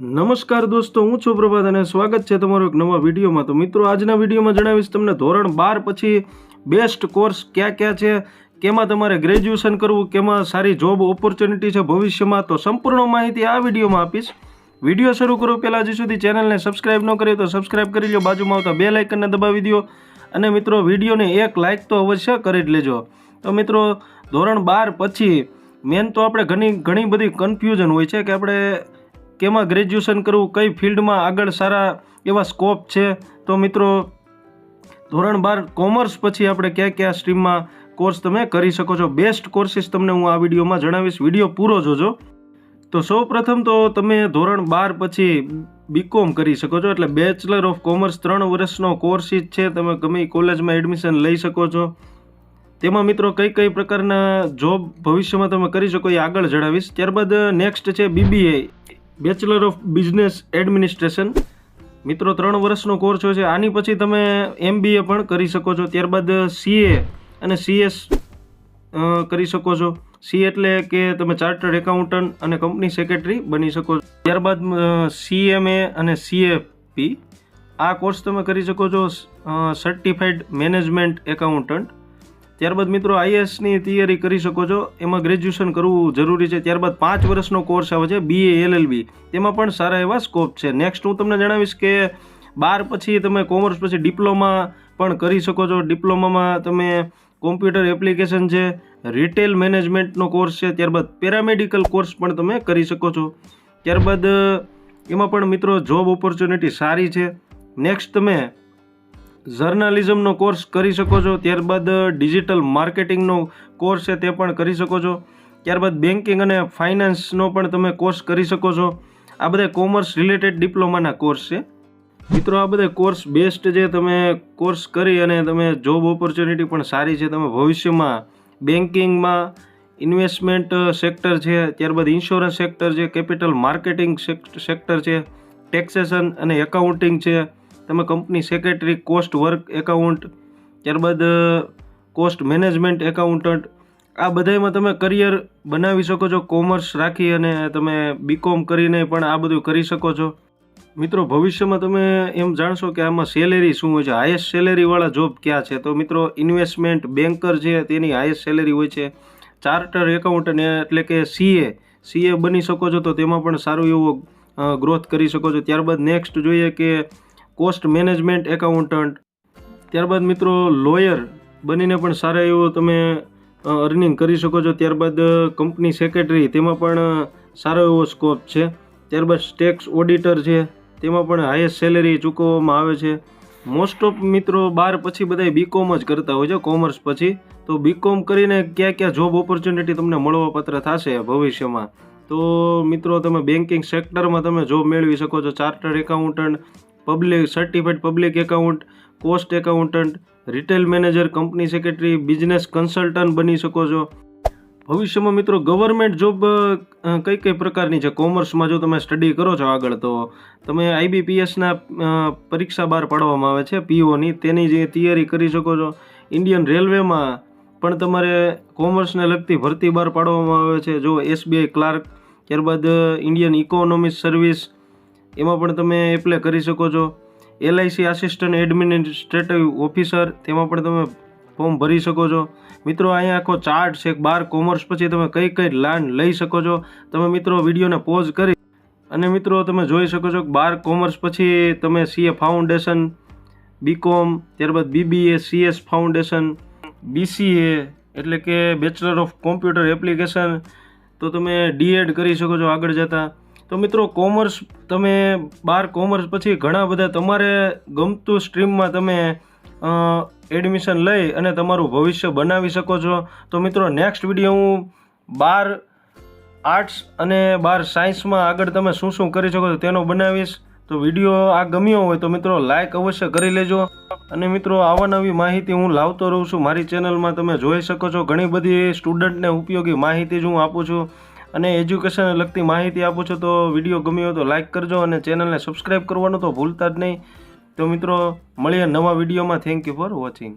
નમસ્કાર દોસ્તો, હું છું પ્રભાત અને સ્વાગત છે તમારો એક નવા વિડીયોમાં. તો મિત્રો, આજના વિડીયોમાં જણાવીશ તમને ધોરણ બાર પછી બેસ્ટ કોર્સ ક્યાં ક્યાં છે, કેમાં તમારે ગ્રેજ્યુએશન કરવું, કેમાં સારી જોબ ઓપોર્ચ્યુનિટી છે ભવિષ્યમાં. તો સંપૂર્ણ માહિતી આ વિડીયોમાં આપીશ. વીડિયો શરૂ કરો પહેલાં હજી સુધી ચેનલને સબસ્ક્રાઇબ ન કરી તો સબસ્ક્રાઇબ કરી લો બાજુમાં આવતા બે લાઇકનને દબાવી દો અને મિત્રો, વિડીયોને એક લાઇક તો અવશ્ય કરી જ લેજો. તો મિત્રો, ધોરણ બાર પછી મેન તો આપણે ઘણી ઘણી બધી કન્ફ્યુઝન હોય છે કે આપણે કેમાં ગ્રેજ્યુએશન કરવું, કઈ ફિલ્ડમાં આગળ સારા એવા સ્કોપ છે? તો મિત્રો, ધોરણ બાર કોમર્સ પછી આપણે કયા કયા સ્ટ્રીમમાં કોર્સ તમે કરી શકો છો? બેસ્ટ કોર્સિસ તમને હું આ વિડીયોમાં જણાવીશ. વીડિયો પૂરો જોજો. તો સૌ પ્રથમ તો તમે ધોરણ બાર પછી બીકોમ કરી શકો છો. એટલે બેચલર ઓફ કોમર્સ ત્રણ વર્ષનો કોર્સિસ છે. તમે ગમે કોલેજમાં એડમિશન લઈ શકો છો. તેમાં મિત્રો કઈ કઈ પ્રકારના જોબ ભવિષ્યમાં તમે કરી શકો એ આગળ જણાવીશ. ત્યારબાદ નેક્સ્ટ છે BBA bachelor of business administration મિત્રો, ત્રણ વર્ષનો કોર્સ હોય છે. આની પછી તમે એમબીએ પણ કરી શકો છો. ત્યારબાદ સીએ અને સીએસ કરી શકો છો. સી એટલે કે તમે ચાર્ટર્ડ એકાઉન્ટન્ટ અને કંપની સેક્રેટરી બની શકો છો. ત્યારબાદ સીએમએ અને સીએપી આ કોર્સ તમે કરી શકો છો સર્ટિફાઈડ મેનેજમેન્ટ એકાઉન્ટન્ટ ત્યારબાદ મિત્રો આઈએસની તૈયારી કરી શકો છો. એમાં ગ્રેજ્યુએશન કરવું જરૂરી છે. ત્યારબાદ પાંચ વર્ષનો કોર્સ આવે છે બીએ એલએલબી તેમાં પણ સારા એવા સ્કોપ છે. નેક્સ્ટ હું તમને જણાવીશ કે બાર પછી તમે કોમર્સ પછી ડિપ્લોમા પણ કરી શકો છો. ડિપ્લોમામાં તમે કોમ્પ્યુટર એપ્લિકેશન છે રિટેલ મેનેજમેન્ટનો કોર્સ છે, ત્યારબાદ પેરામેડિકલ કોર્સ પણ તમે કરી શકો છો. ત્યારબાદ, એમાં પણ મિત્રો જોબ ઓપોર્ચ્યુનિટી સારી છે. નેક્સ્ટ તમે જર્નાલિઝમનો કોર્સ કરી શકો છો, ત્યારબાદ ડિજિટલ માર્કેટિંગનો કોર્સ છે તે પણ કરી શકો છો. ત્યારબાદ બેન્કિંગ અને ફાઇનાન્સનો પણ તમે કોર્સ કરી શકો છો. આ બધા કોમર્સ રિલેટેડ ડિપ્લોમાના કોર્સ છે. મિત્રો, આ બધા કોર્સ બેસ્ટ છે તમે કોર્સ કરી અને તમે જોબ ઓપોર્ચ્યુનિટી પણ સારી છે, તમે ભવિષ્યમાં બેન્કિંગમાં ઇન્વેસ્ટમેન્ટ સેક્ટર છે, ત્યારબાદ ઇન્સ્યોરન્સ સેક્ટર છે, કેપિટલ માર્કેટિંગ સેક્ટર છે, ટેક્સેશન અને એકાઉન્ટિંગ છે તમે company secretary cost work account ત્યારબાદ કોસ્ટ મેનેજમેન્ટ એકાઉન્ટન્ટ આ બધામાં તમે કરિયર બનાવી શકો છો કોમર્સ રાખી અને તમે બીકોમ કરીને પણ આ બધું કરી શકો છો. મિત્રો, ભવિષ્યમાં તમે એમ જાણશો કે આમાં સેલેરી શું હોય છે? હાયેસ્ટ સેલેરીવાળા જોબ ક્યાં છે? તો મિત્રો ઇન્વેસ્ટમેન્ટ બેન્કર છે, તેની હાયેસ્ટ સેલેરી હોય છે ચાર્ટર એકાઉન્ટન્ટ એટલે કે સીએ સીએ બની શકો છો, તો તેમાં પણ સારું એવો ગ્રોથ કરી શકો છો. ત્યારબાદ નેક્સ્ટ જોઈએ કે કોસ્ટ મેનેજમેન્ટ એકાઉન્ટન્ટ. ત્યારબાદ મિત્રો, લોયર બનીને પણ સારા એવો તમે અર્નિંગ કરી શકો છો. ત્યારબાદ કંપની સેક્રેટરી, તેમાં પણ સારો એવો સ્કોપ છે. ત્યારબાદ ટેક્સ ઓડિટર છે, તેમાં પણ હાઈએસ્ટ સેલેરી ચૂકવવામાં આવે છે. મોસ્ટ ઓફ મિત્રો, બાર પછી બધા બીકોમ જ કરતા હોય છે કોમર્સ પછી. તો બીકોમ કરીને ક્યાં ક્યાં જોબ ઓપોર્ચ્યુનિટી તમને મળવાપાત્ર થશે ભવિષ્યમાં? તો મિત્રો, તમે બેન્કિંગ સેક્ટરમાં તમે જોબ મેળવી શકો છો chartered accountant public certified public account cost accountant retail manager company secretary business consultant બની શકો છો. ભવિષ્યમાં મિત્રો ગવર્મેન્ટ જોબ કઈ કઈ પ્રકારની છે? કોમર્સમાં જો તમે સ્ટડી કરો છો આગળ, તો તમે આઈબીપીએસના પરીક્ષા બહાર પાડવામાં આવે છે પીઓની તેની જે તૈયારી કરી શકો છો. ઇન્ડિયન રેલવેમાં પણ તમારે કોમર્સને લગતી ભરતી બહાર પાડવામાં આવે છે. જો એસબીઆઈ ક્લાર્ક ત્યારબાદ ઇન્ડિયન ઇકોનોમિક સર્વિસ એમાં પણ તમે એપ્લાય કરી શકો છો. એલઆઈસી આસિસ્ટન્ટ એડમિનિસ્ટ્રેટિવ ઓફિસર તેમાં પણ તમે ફોર્મ ભરી શકો છો. મિત્રો, અહીંયા આખો ચાર્ટ છે બાર કોમર્સ પછી તમે કઈ કઈ લાન લઈ શકો છો. તમે મિત્રો વિડીયોને પોઝ કરી અને મિત્રો તમે જોઈ શકો છો બાર કોમર્સ પછી તમે સીએ ફાઉન્ડેશન બીકોમ ત્યારબાદ બીબીએ સીએસ ફાઉન્ડેશન બીસીએ એટલે કે બેચલર ઓફ કોમ્પ્યુટર એપ્લિકેશન તો તમે ડીએડ કરી શકો છો આગળ જતાં. તો મિત્રો કોમર્સ તમે બાર કોમર્સ પછી ઘણા બધા તમારે ગમતું સ્ટ્રીમમાં તમે એડમિશન લઈ અને તમારું ભવિષ્ય બનાવી શકો છો. તો મિત્રો નેક્સ્ટ વીડિયો હું બાર આર્ટ્સ અને બાર સાયન્સમાં આગળ તમે શું શું કરી શકો છો તેનો બનાવીશ. તો વીડિયો આ ગમ્યો હોય તો મિત્રો લાઇક અવશ્ય કરી લેજો. અને મિત્રો, આવા નવી માહિતી હું લાવતો રહું છું. મારી ચેનલમાં તમે જોઈ શકો છો. ઘણી બધી સ્ટુડન્ટને ઉપયોગી માહિતી જ હું આપું છું. અને એજ્યુકેશનને લગતી માહિતી આપું છું તો વીડિયો ગમ્યો તો લાઇક કરજો અને ચેનલને સબસ્ક્રાઈબ કરવાનું તો ભૂલતા જ નહીં. તો મિત્રો, મળીએ નવા વિડીયોમાં થેન્ક યુ ફોર વોચિંગ